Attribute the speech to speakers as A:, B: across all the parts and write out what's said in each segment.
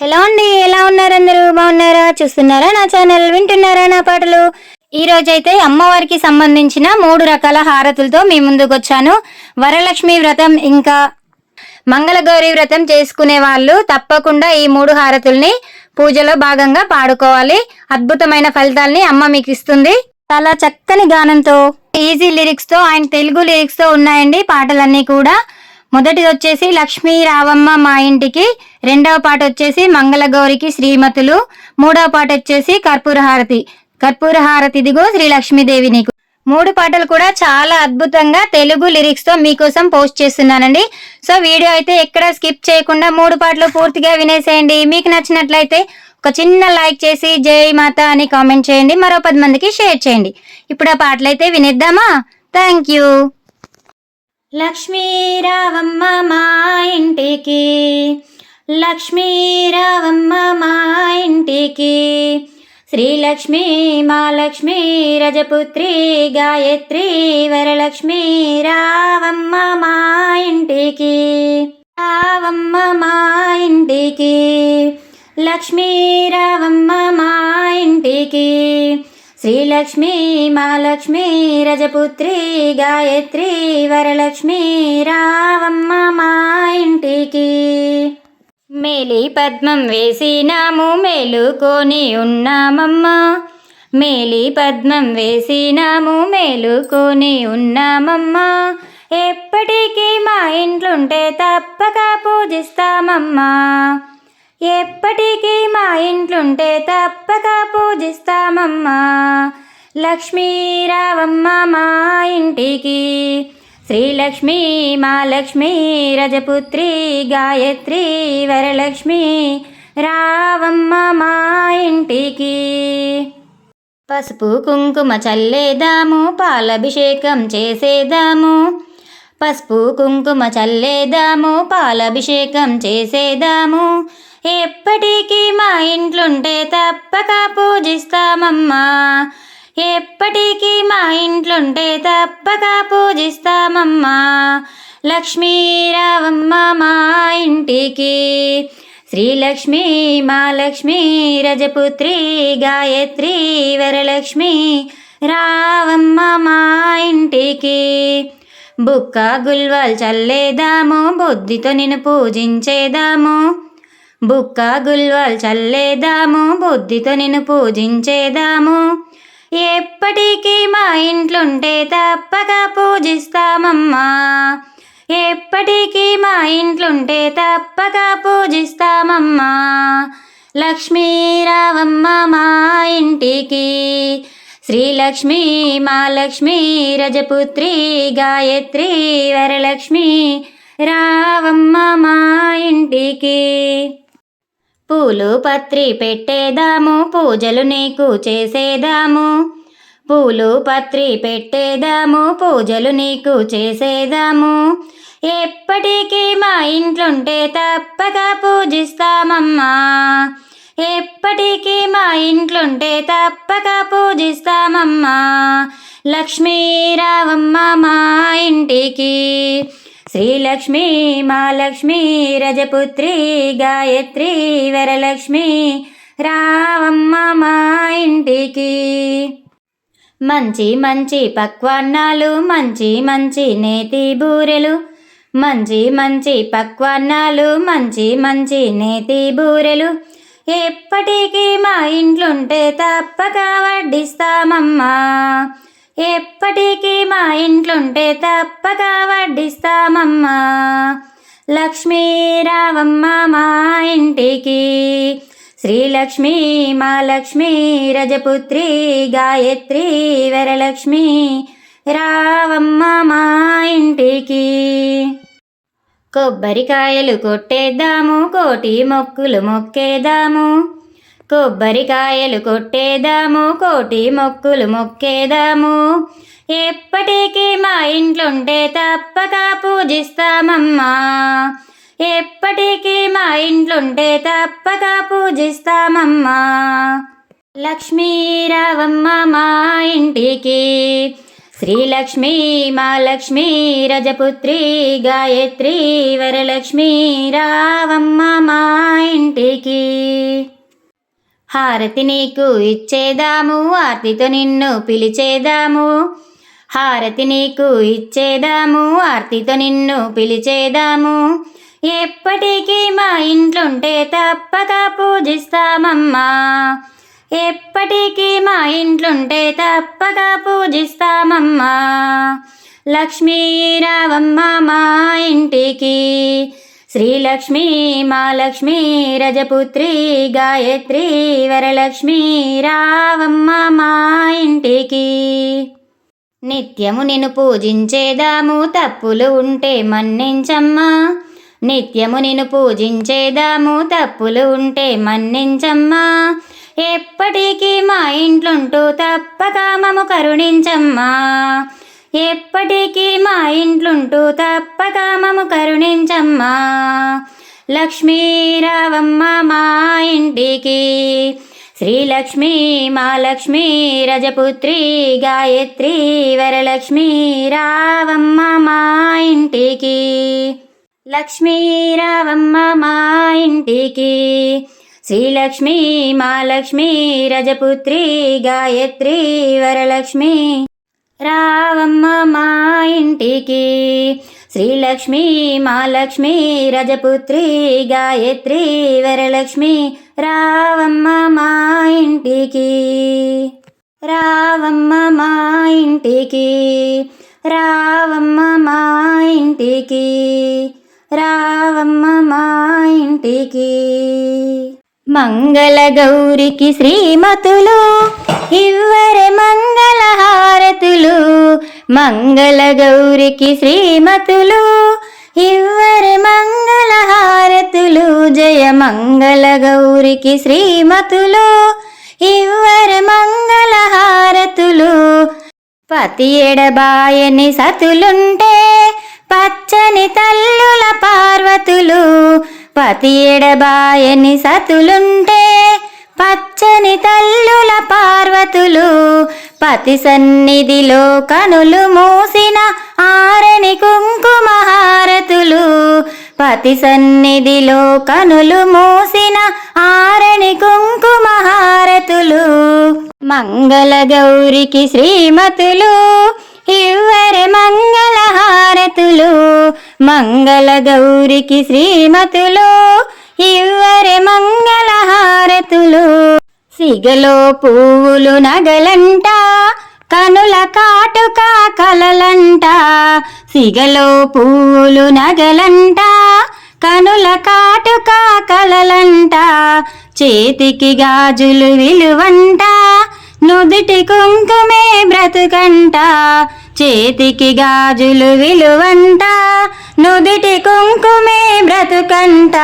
A: Hello అండి ఎలా ఉన్నారు అందరూ? బాగున్నారా? చూస్తున్నారా నా ఛానల్? వింటున్నారా నా పాటలు? ఈ రోజైతే అమ్మవారికి సంబంధించిన మూడు రకాల హారతులతో మీ ముందుకు వచ్చాను. వరలక్ష్మి వ్రతం ఇంకా మంగళగౌరి వ్రతం చేసుకునే వాళ్ళు తప్పకుండా ఈ మూడు హారతుల్ని పూజలో భాగంగా పాడుకోవాలి. అద్భుతమైన ఫలితాల్ని అమ్మ మీకు ఇస్తుంది. చాలా చక్కని గానంతో ఈజీ లిరిక్స్తో అండ్ తెలుగు లిరిక్స్తో ఉన్నాయండి పాటలన్నీ కూడా. మొదటిది వచ్చేసి లక్ష్మీ రావమ్మ మా ఇంటికి రెండవ పాట వచ్చేసి మంగళగౌరికి శ్రీమతులు మూడవ పాట వచ్చేసి కర్పూర హారతి కర్పూర హారతిదిగో శ్రీ లక్ష్మీదేవి నీకు. మూడు పాటలు కూడా చాలా అద్భుతంగా తెలుగు లిరిక్స్తో మీకోసం పోస్ట్ చేస్తున్నానండి. సో వీడియో అయితే ఎక్కడ స్కిప్ చేయకుండా మూడు పాటలు పూర్తిగా వినేసేయండి. మీకు నచ్చినట్లయితే ఒక చిన్న లైక్ చేసి జై మాత అని కామెంట్ చేయండి. మరో పది మందికి షేర్ చేయండి. ఇప్పుడు ఆ పాటలు అయితే వినేద్దామా? Thank you. లక్ష్మీ రావమ్మ మా ఇంటికి. లక్ష్మీ రావమ్మ మా ఇంటికి. శ్రీలక్ష్మి మా లక్ష్మి రజపుత్రి గాయత్రి వరలక్ష్మి రావమ్మ మా ఇంటికి. రావమ్మ మా ఇంటికి. లక్ష్మీ రావమ్మ మా ఇంటికి. శ్రీలక్ష్మీ మహాలక్ష్మీ రజపుత్రి గాయత్రి వరలక్ష్మీ రావమ్మ మా ఇంటికి. మేలి పద్మం వేసినాము మేలుకొని ఉన్నామమ్మా. మేలి పద్మం వేసినాము మేలుకొని ఉన్నామమ్మ. ఎప్పటికీ మా ఇంట్లుంటే తప్పక పూజిస్తామమ్మా. ఎప్పటికీ మా ఇంట్లుంటే తప్పక పూజిస్తామమ్మా. లక్ష్మీరావమ్మ మా ఇంటికి శ్రీలక్ష్మి మా లక్ష్మి రజపుత్రి గాయత్రి వరలక్ష్మి రావమ్మ మా ఇంటికి. పసుపు కుంకుమ చల్లేదాము పాలభిషేకం చేసేదాము. పసుపు కుంకుమ చల్లేదాము పాలభిషేకం చేసేదాము. ఎప్పటికీ మా ఇంట్లుంటే తప్పక పూజిస్తామమ్మా. ఎప్పటికీ మా ఇంట్లుంటే తప్పక పూజిస్తామమ్మా. లక్ష్మీ రావమ్మ మా ఇంటికి శ్రీలక్ష్మి మా లక్ష్మి రజపుత్రి గాయత్రి వరలక్ష్మి రావమ్మ మా ఇంటికి. బుక్క గుల్వాల్ చల్లేదాము బుద్ధితో నిన్ను పూజించేదాము. బుక్క గుల్వాల్ చల్లేదాము బుద్ధితో నిన్ను పూజించేదాము. ఎప్పటికీ మా ఇంట్లుంటే తప్పక పూజిస్తామమ్మా. ఎప్పటికీ మా ఇంట్లుంటే తప్పక పూజిస్తామమ్మా. లక్ష్మీ రావమ్మ మా ఇంటికి శ్రీలక్ష్మి మహాలక్ష్మీ రజపుత్రి గాయత్రి వరలక్ష్మి రావమ్మ మా ఇంటికి. పూలు పత్రి పెట్టేదాము పూజలు నీకు చేసేదాము. పూలు పత్రి పెట్టేదాము పూజలు నీకు చేసేదాము. ఎప్పటికీ మా ఇంట్లుంటే తప్పక పూజిస్తామమ్మా. ఎప్పటికీ మా ఇంట్లుంటే తప్పక పూజిస్తామమ్మా. లక్ష్మీరావమ్మ మా ఇంటికి శ్రీలక్ష్మీ మా లక్ష్మీ రజపుత్రి గాయత్రి వరలక్ష్మి రావమ్మ మా ఇంటికి. మంచి మంచి పక్వాన్నాలు మంచి మంచి నేతి బూరెలు మంచి మంచి పక్వాన్నాలు మంచి మంచి నేతి బూరెలు. ఎప్పటికీ మా ఇంట్లుంటే తప్పక వడ్డిస్తామమ్మా. ఎప్పటికీ మా ఇంట్లుంటే తప్పక వడ్డిస్తామమ్మా. లక్ష్మీ రావమ్మ మా ఇంటికి శ్రీలక్ష్మి మా లక్ష్మి రజపుత్రి గాయత్రి వరలక్ష్మి రావమ్మ మా ఇంటికి. కొబ్బరికాయలు కొట్టేద్దాము కోటి మొక్కులు మొక్కేద్దాము కొబ్బరికాయలు కొట్టేదాము కోటి మొక్కులు మొక్కేదాము. ఎప్పటికీ మా ఇంట్లుంటే తప్పక పూజిస్తామమ్మా. ఎప్పటికీ మా ఇంట్లుంటే తప్పక పూజిస్తామమ్మా. లక్ష్మీ రావమ్మ మా ఇంటికి శ్రీలక్ష్మీ మా లక్ష్మీ రజపుత్రి గాయత్రి వరలక్ష్మీ రావమ్మ మా ఇంటికి. హారతి నీకు ఇచ్చేదాము ఆర్తితో నిన్ను పిలిచేదాము. హారతి నీకు ఇచ్చేదాము ఆర్తితో నిన్ను పిలిచేదాము. ఎప్పటికీ మా ఇంట్లుంటే తప్పక పూజిస్తామమ్మా. ఎప్పటికీ మా ఇంట్లుంటే తప్పక పూజిస్తామమ్మా. లక్ష్మీ రావమ్మ మా ఇంటికి శ్రీలక్ష్మీ మా లక్ష్మీ రజపుత్రి గాయత్రి వరలక్ష్మి రావమ్మ మా ఇంటికి. నిత్యము నిన్ను పూజించేదాము తప్పులు ఉంటే మన్నించమ్మా. నిత్యము నిన్ను పూజించేదాము తప్పులు ఉంటే మన్నించమ్మా. ఎప్పటికీ మా ఇంట్లుంటూ తప్పక మము కరుణించమ్మా. ఎప్పటికీ మా ఇంట్లుంటూ తప్పక మము కరుణించమ్మా. లక్ష్మీ రావమ్మ మా ఇంటికి శ్రీలక్ష్మీ మా లక్ష్మి రజపుత్రి గాయత్రి వరలక్ష్మి రావమ్మ మా ఇంటికి లక్ష్మీ రావమ్మ మా ఇంటికి శ్రీలక్ష్మీ మా లక్ష్మి రజపుత్రి గాయత్రి వరలక్ష్మి. రావమ్మ మా ఇంటికి. శ్రీలక్ష్మి మహాలక్ష్మి రజపుత్రి గాయత్రి వరలక్ష్మి రావమ్మ మా ఇంటికి. రావమ్మ మా ఇంటికి. రావమ్మ మా ఇంటికి. రావమ్మ మా ఇంటికి. మంగళ గౌరికి శ్రీమతులు ఇవ్వరే మంగళ హారతులు మంగళ గౌరికి శ్రీమతులు ఇవ్వరే మంగళ హారతులు జయ మంగళ గౌరికి శ్రీమతులు ఇవ్వరే మంగళ హారతులు పతి ఎడబాయని సతులుంటే పచ్చని తల్లుల పార్వతులు. పతి ఎడబాయని సతులుంటే పచ్చని తల్లుల పార్వతులు పతి సన్నిధిలో కనులు మూసిన ఆరని కుంకుమహారతులు పతి సన్నిధిలో కనులు మూసిన ఆరని కుంకుమహారతులు మంగళ గౌరికి శ్రీమతులు ఇవ్వరే మంగళ హారతులు మంగళ గౌరికి శ్రీమతులు. ఇవ్వరే మంగళ హారతులు సిగలో పువ్వులు నగలంట కనుల కాటుక కలలంట. సిగలో పువ్వులు నగలంట కనుల కాటుక కలలంట. చేతికి గాజులు విలువంటా నుదుటి కుంకుమే బ్రతుకంట చేతికి గాజులు విలువంట నుదుటి కుంకుమే బ్రతుకంట.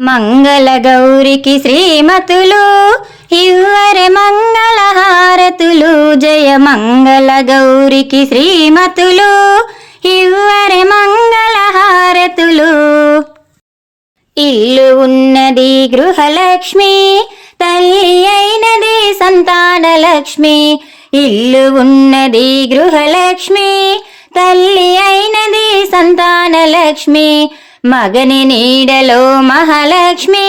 A: మంగళ గౌరికి శ్రీమతులు ఇవ్వరే మంగళహారతులు జయ మంగళ గౌరికి శ్రీమతులు ఇవ్వరే మంగళహారతులు ఇల్లు ఉన్నది గృహలక్ష్మి తల్లి అయినది సంతానలక్ష్మి ఇల్లు ఉన్నది గృహలక్ష్మి. తల్లి అయినది సంతానలక్ష్మి మగని నీడలో మహాలక్ష్మి.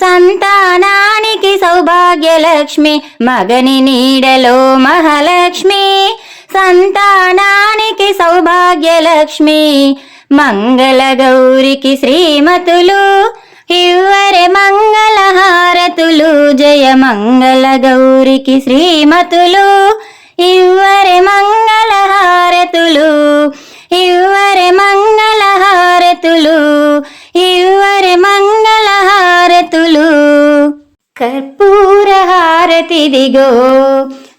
A: సంతానానికి సౌభాగ్యలక్ష్మి మగని నీడలో మహాలక్ష్మి. సంతానానికి సౌభాగ్యలక్ష్మి మంగళ గౌరికి శ్రీమతులు. ఇవ్వరే మంగళ హారతులు జయ మంగళ గౌరికి శ్రీమతులు. ఇవ్వరే మంగళ హారతులు ఇవ్వరే మంగళ హారతులు ఇవ్వరే మంగళ హారతులు కర్పూర హారతిదిగో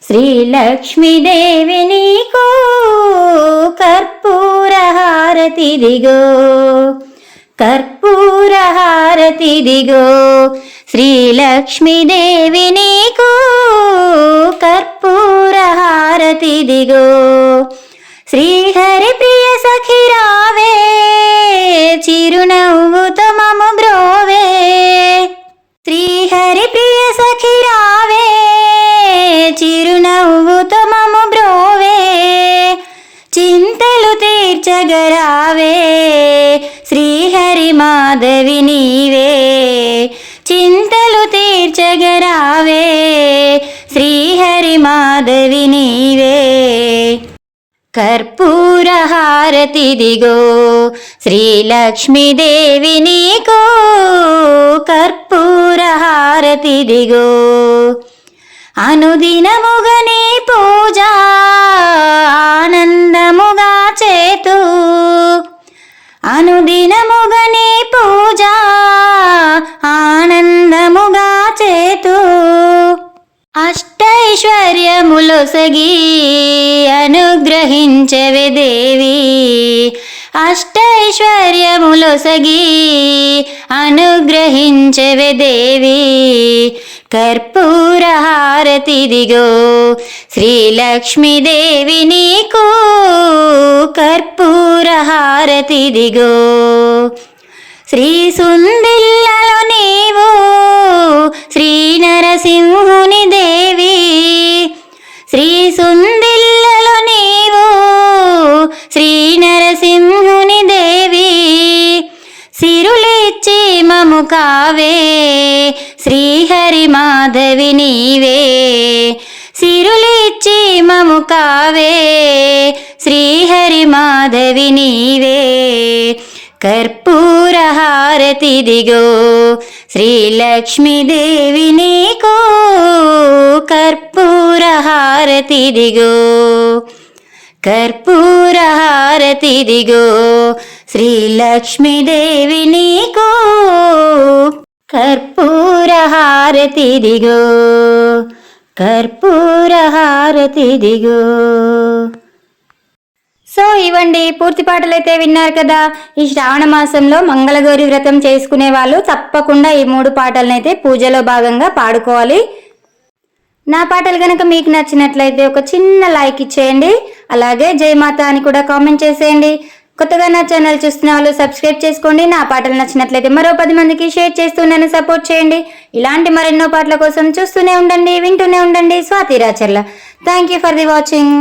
A: శ్రీలక్ష్మీదేవి నీకు. కర్పూర హారతిదిగో కర్పూర హారతిదిగో శ్రీలక్ష్మీదేవి నీకు కర్పూర హారతిదిగో శ్రీహరి ప్రియ సఖిర మాధవి నీవే. కర్పూర హారతిదిగో శ్రీలక్ష్మీదేవి నీకో. కర్పూర హారతిదిగో అనుదినముగని పూజ ఆనందముగా చేతు. అనుదినముగని అష్టైశ్వర్యములొసగి అనుగ్రహించవే దేవి. అష్టైశ్వర్యములొసగి అనుగ్రహించవే దేవి. కర్పూర హారతిదిగో శ్రీలక్ష్మీదేవి నీకు. కర్పూర హారతిదిగో శ్రీ సుందిల్లలో నీవు. శ్రీ నరసింహుని దేవి. శ్రీ సుందిల్లలు నీవు శ్రీ నరసింహుని దేవి. సిరులిచ్చి మము కావే శ్రీహరి మాధవి నీవే. సిరులిచ్చి మము కావే శ్రీహరి మాధవి నీవే. కర్పూర హారతిదిగో శ్రీలక్ష్మీదేవి నీకో కర్పూర హారతిదిగో కర్పూర హారతిదిగో శ్రీలక్ష్మీదేవి నీకో కర్పూర హారతిదిగో కర్పూర హారతిదిగో సో ఇవ్వండి పూర్తి పాటలు అయితే విన్నారు కదా. ఈ శ్రావణ మాసంలో మంగళగౌరి వ్రతం చేసుకునే వాళ్ళు తప్పకుండా ఈ మూడు పాటలనైతే పూజలో భాగంగా పాడుకోవాలి. నా పాటలు కనుక మీకు నచ్చినట్లయితే ఒక చిన్న లైక్ ఇచ్చేయండి. అలాగే జయమాత అని కూడా కామెంట్ చేసేయండి. కొత్తగా నా ఛానల్ చూస్తున్న వాళ్ళు సబ్స్క్రైబ్ చేసుకోండి. నా పాటలు నచ్చినట్లయితే మరో పది మందికి షేర్ చేస్తూ నన్ను సపోర్ట్ చేయండి. ఇలాంటి మరెన్నో పాటల కోసం చూస్తూనే ఉండండి వింటూనే ఉండండి. Swathi Racharla. Thank you for the watching